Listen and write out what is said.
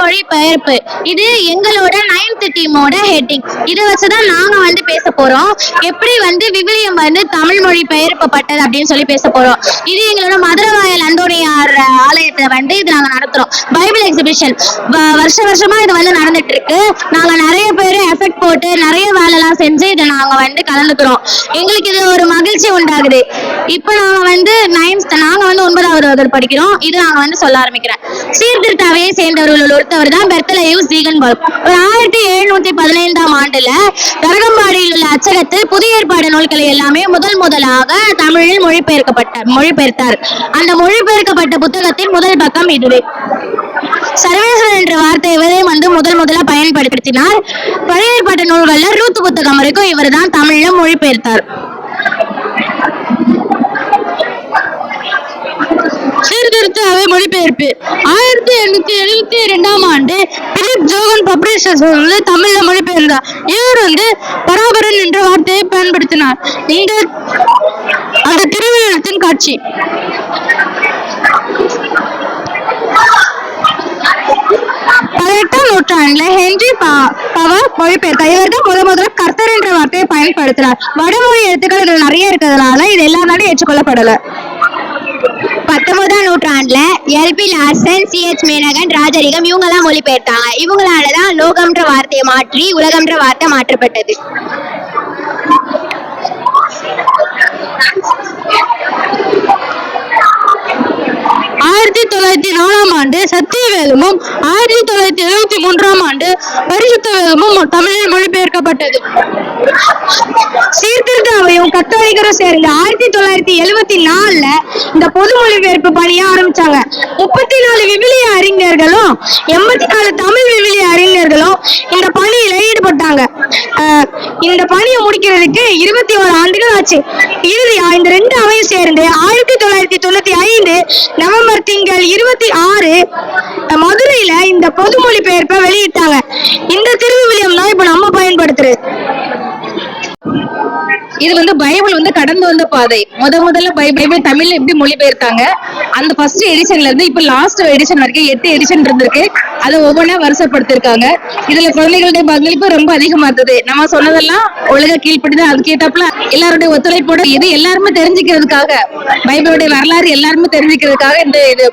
மொழி பெயர்ப்பு. இது எங்களோட நைன்த் டீமோட ஹெட்டிங் இதை வச்சுதான் நாங்க வந்து பேச போறோம். எப்படி வந்து விவிலியம் வந்து தமிழ் மொழி அப்படின்னு சொல்லி பேச போறோம். இது எங்களோட மதுரவாயல் அந்தோனியார் ஆலயத்துல வந்து இது நாங்க நடத்துறோம். Bible exhibition. வருஷ வருஷமா இது வந்து நடந்துட்டு இருக்கு நாங்க நிறைய பேர் எஃபெக்ட் போட்டு நிறைய வேலைலாம் செஞ்சு இதை நாங்க வந்து கலந்துக்கிறோம். எங்களுக்கு இது ஒரு மகிழ்ச்சி உண்டாகுது. இப்போ நாங்க வந்து நைன்த் நாங்க வந்து ஒன்பதாவது வகுப்பு படிக்கிறோம். இது நாங்க வந்து சொல்ல ஆரம்பிக்கிறேன். சீர்திருத்தாவே சேர்ந்தவர்கள் ஒருத்தவர் தான் பெர்த்தலையூஸ் ஜீகன்பர்க் ஒரு ஆயிரத்தி எழுநூத்தி பதினைந்தாம் ஆண்டுல தரகம்பாடியில் உள்ள அச்சகத்தில் புதிய ஏற்பாடு நூல்களை எல்லாமே முதல் முதலாக தமிழில் மொழிபெயர்க்கப்பட்ட மொழிபெயர்த்தார். அந்த மொழிபெயர்க்கப்பட்ட புத்தகத்தின் முதல் பக்கம் இதுவே. சர்வேஸ்வரன் என்ற வார்த்தை இவரே வந்து முதல் முதல்ல பயன்படுத்தினார். பழைய ஏற்பாட்டு நூல்கள்ல ரூத்து புத்தகம் வரைக்கும் இவர் தான் தமிழில் மொழிபெயர்த்தார். சீர்திருத்த அவை மொழிபெயர்ப்பு. ஆயிரத்தி எண்ணூத்தி எழுபத்தி இரண்டாம் ஆண்டு பிலிப் ஜோகன் பப்ளிஷர்ஸ் வந்து தமிழ்ல மொழிபெயர்ந்தார். இவர் வந்து பராபரன் என்ற வார்த்தையை பயன்படுத்தினார். இந்த அந்த திருவிழத்தின் காட்சி. பதினெட்டாம் நூற்றாண்டுல ஹென்றி பவர் மொழிபெயர்த்தார் இவர் தான் முத முதல்ல கர்த்தர் என்ற வார்த்தையை பயன்படுத்தினார். வடமொழி எழுத்துக்கள் இதுல நிறைய இருக்கிறதுனால இது எல்லா நாடும் ஏற்றுக்கொள்ளப்படல. நூற்றாண்டுல L P Larsen C H மேனகன் Rajarigam இவங்கெல்லாம் மொழிபெயர்த்தாங்க. இவங்களால தான் லோகம்ன்ற வார்த்தையை மாற்றி உலகம்ன்ற வார்த்தை மாற்றப்பட்டது. ஆயிரத்தி தொள்ளாயிரத்தி நாலாம் ஆண்டு சத்தியவேதமும் ஆயிரத்தி தொள்ளாயிரத்தி எழுபத்தி மூன்றாம் ஆண்டு பரிசுத்த வேதமும் தமிழில் மொழிபெயர்க்கப்பட்டது. சீர்திருத்த கத்தோலிக்கரும் சேர்ந்து ஆயிரத்தி தொள்ளாயிரத்தி எழுபத்தி நாலுல இந்த பொது மொழிபெயர்ப்பு பணியை ஆரம்பிச்சாங்க. முப்பத்தி நாலு விவிலிய அறிஞர்களும் எண்பத்தி நாலு தமிழ் விவிலிய அறிஞர்களும் இந்த பணியில ஈடுபட்டாங்க. இந்த பணியை முடிக்கிறதுக்கு இருபத்தி ஓரு ஆண்டுகள் ஆச்சு. இறுதியா இந்த ரெண்டு அவையும் சேர்ந்து ஆயிரத்தி தொள்ளாயிரத்தி தொண்ணூத்தி ஐந்து நவம்பர் திங்கள் இருபத்தி ஆறு மதுரையில இந்த பொது மொழிபெயர்ப்பை வெளியிட்டாங்க. இந்த திருவிவிலியம் தான் இப்ப நம்ம பயன்படுத்துறது. இது வந்து பைபிள் வந்து கடந்து வந்த பாதை. முத முதல்ல பைபிள் தமிழ்ல எப்படி மொழிபெயர்த்தாங்க? அந்த ஃபர்ஸ்ட் எடிஷன்ல இருந்து இப்ப லாஸ்ட் எடிஷன் வரைக்கும் எட்டு எடிஷன் இருந்திருக்கு. அதை ஒவ்வொன்றா வருஷப்படுத்திருக்காங்க. இதுல குழந்தைகளுடைய பங்களிப்பு ரொம்ப அதிகமா இருக்குது நம்ம சொன்னதெல்லாம் ஒழுங்கா கீழ்ப்படிதான் அது கேட்டாப்புல எல்லாருடைய ஒத்துழைப்போட இது எல்லாருமே தெரிஞ்சுக்கிறதுக்காக பைபிளுடைய வரலாறு எல்லாருமே தெரிஞ்சுக்கிறதுக்காக இந்த இது